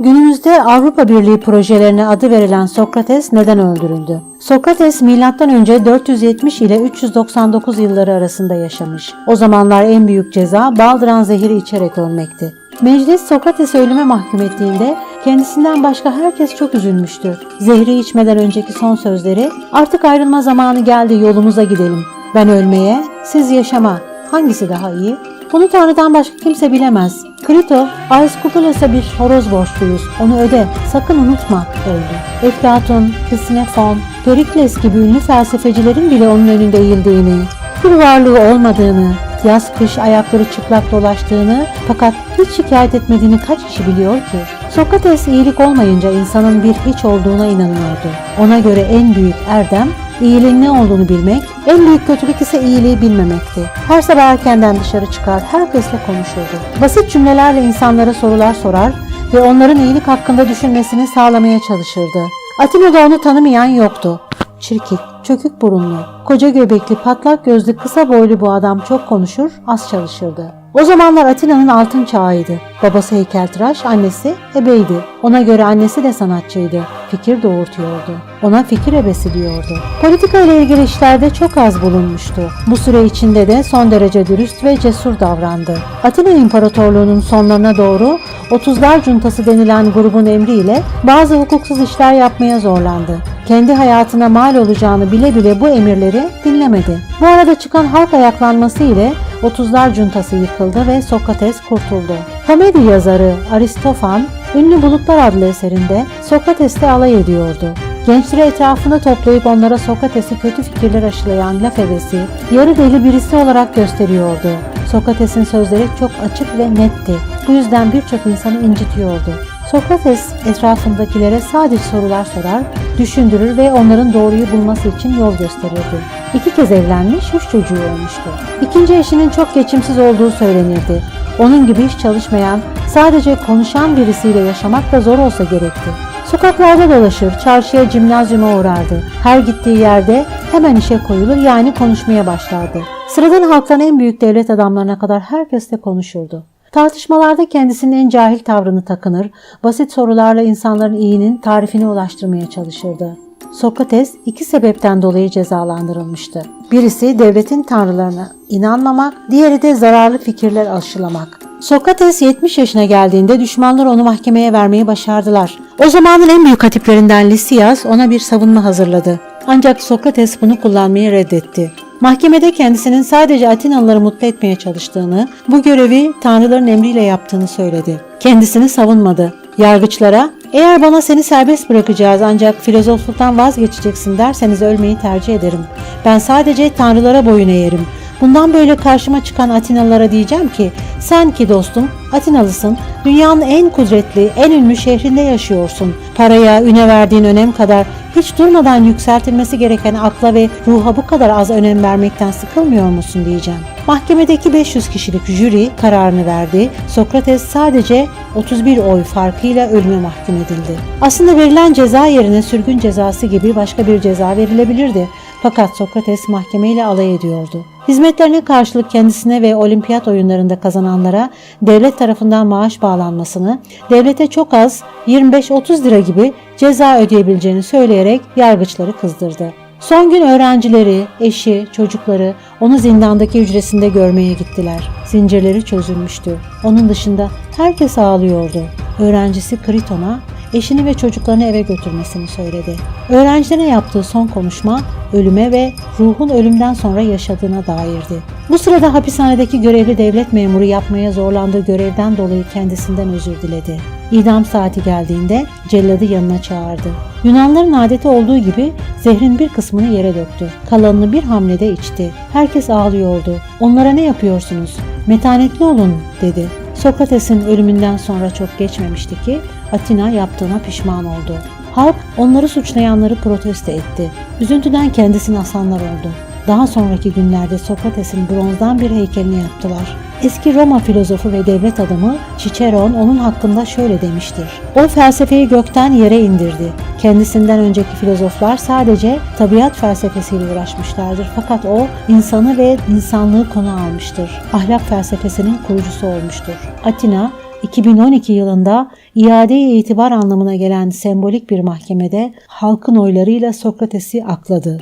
Günümüzde Avrupa Birliği projelerine adı verilen Sokrates neden öldürüldü? Sokrates M.Ö. 470 ile 399 yılları arasında yaşamış. O zamanlar en büyük ceza baldıran zehiri içerek ölmekti. Meclis Sokrates'i ölüme mahkum ettiğinde kendisinden başka herkes çok üzülmüştü. Zehri içmeden önceki son sözleri artık ayrılma zamanı geldi yolumuza gidelim. Ben ölmeye, siz yaşama. Hangisi daha iyi? Bunu Tanrı'dan başka kimse bilemez. Krito, Aeschylus'a bir horoz borçluyuz. Onu öde, sakın unutma, öldü. Eflatun, Ksinefon, Perikles gibi ünlü felsefecilerin bile onun önünde eğildiğini, bir varlığı olmadığını, yaz kış ayakları çıplak dolaştığını fakat hiç şikayet etmediğini kaç kişi biliyor ki? Sokrates iyilik olmayınca insanın bir hiç olduğuna inanıyordu. Ona göre en büyük erdem İyiliğin ne olduğunu bilmek, en büyük kötülük ise iyiliği bilmemekti. Her sabah erkenden dışarı çıkar, herkesle konuşurdu. Basit cümlelerle insanlara sorular sorar ve onların iyilik hakkında düşünmesini sağlamaya çalışırdı. Atina'da onu tanımayan yoktu. Çirkik, çökük burunlu, koca göbekli, patlak gözlü, kısa boylu bu adam çok konuşur, az çalışırdı. O zamanlar Atina'nın altın çağıydı. Babası heykeltıraş, annesi ebeydi. Ona göre annesi de sanatçıydı. Fikir doğurtuyordu. Ona fikir ebesi diyordu. Politika ile ilgili işlerde çok az bulunmuştu. Bu süre içinde de son derece dürüst ve cesur davrandı. Atina İmparatorluğu'nun sonlarına doğru 30'lar cuntası denilen grubun emriyle bazı hukuksuz işler yapmaya zorlandı. Kendi hayatına mal olacağını bile bile bu emirleri dinlemedi. Bu arada çıkan halk ayaklanması ile 30'lar cuntası yıkıldı ve Sokrates kurtuldu. Komedi yazarı Aristofan, Ünlü Bulutlar adlı eserinde Sokrates'te alay ediyordu. Gençleri etrafında toplayıp onlara Sokrates'i kötü fikirler aşılayan laf ebesi, yarı deli birisi olarak gösteriyordu. Sokrates'in sözleri çok açık ve netti. Bu yüzden birçok insanı incitiyordu. Sokrates etrafındakilere sadece sorular sorar, düşündürür ve onların doğruyu bulması için yol gösterirdi. İki kez evlenmiş, üç çocuğu olmuştu. İkinci eşinin çok geçimsiz olduğu söylenirdi. Onun gibi hiç çalışmayan, sadece konuşan birisiyle yaşamak da zor olsa gerekti. Sokaklarda dolaşır, çarşıya, cimnazyuma uğrardı. Her gittiği yerde hemen işe koyulur yani konuşmaya başlardı. Sıradan halktan en büyük devlet adamlarına kadar herkesle konuşurdu. Tartışmalarda kendisinin en cahil tavrını takınır, basit sorularla insanların iyinin tarifine ulaştırmaya çalışırdı. Sokrates iki sebepten dolayı cezalandırılmıştı. Birisi devletin tanrılarına inanmamak, diğeri de zararlı fikirler aşılamak. Sokrates 70 yaşına geldiğinde düşmanlar onu mahkemeye vermeyi başardılar. O zamanın en büyük hatiplerinden Lisias ona bir savunma hazırladı. Ancak Sokrates bunu kullanmayı reddetti. Mahkemede kendisinin sadece Atinalıları mutlu etmeye çalıştığını, bu görevi tanrıların emriyle yaptığını söyledi. Kendisini savunmadı. Yargıçlara eğer bana seni serbest bırakacağız ancak filozofluktan vazgeçeceksin derseniz ölmeyi tercih ederim. Ben sadece tanrılara boyun eğerim. Bundan böyle karşıma çıkan Atinalılara diyeceğim ki sen ki dostum Atinalısın, dünyanın en kudretli, en ünlü şehrinde yaşıyorsun. Paraya, üne verdiğin önem kadar hiç durmadan yükseltilmesi gereken akla ve ruha bu kadar az önem vermekten sıkılmıyor musun diyeceğim. Mahkemedeki 500 kişilik jüri kararını verdi. Sokrates sadece 31 oy farkıyla ölüme mahkum edildi. Aslında verilen ceza yerine sürgün cezası gibi başka bir ceza verilebilirdi. Fakat Sokrates mahkemeyle alay ediyordu. Hizmetlerine karşılık kendisine ve olimpiyat oyunlarında kazananlara devlet tarafından maaş bağlanmasını, devlete çok az 25-30 lira gibi ceza ödeyebileceğini söyleyerek yargıçları kızdırdı. Son gün öğrencileri, eşi, çocukları onu zindandaki hücresinde görmeye gittiler. Zincirleri çözülmüştü. Onun dışında herkes ağlıyordu. Öğrencisi Kriton'a eşini ve çocuklarını eve götürmesini söyledi. Öğrencilere yaptığı son konuşma ölüme ve ruhun ölümden sonra yaşadığına dairdi. Bu sırada hapishanedeki görevli devlet memuru yapmaya zorlandığı görevden dolayı kendisinden özür diledi. İdam saati geldiğinde celladı yanına çağırdı. Yunanların adeti olduğu gibi zehrin bir kısmını yere döktü. Kalanını bir hamlede içti. Herkes ağlıyordu. Onlara ne yapıyorsunuz? Metanetli olun dedi. Sokrates'in ölümünden sonra çok geçmemişti ki Atina yaptığına pişman oldu. Halk onları suçlayanları protesto etti. Üzüntüden kendisini asanlar oldu. Daha sonraki günlerde Sokrates'in bronzdan bir heykelini yaptılar. Eski Roma filozofu ve devlet adamı Ciceron onun hakkında şöyle demiştir. O felsefeyi gökten yere indirdi. Kendisinden önceki filozoflar sadece tabiat felsefesiyle uğraşmışlardır. Fakat o insanı ve insanlığı konu almıştır. Ahlak felsefesinin kurucusu olmuştur. Atina 2012 yılında iadeye itibar anlamına gelen sembolik bir mahkemede halkın oylarıyla Sokrates'i akladı.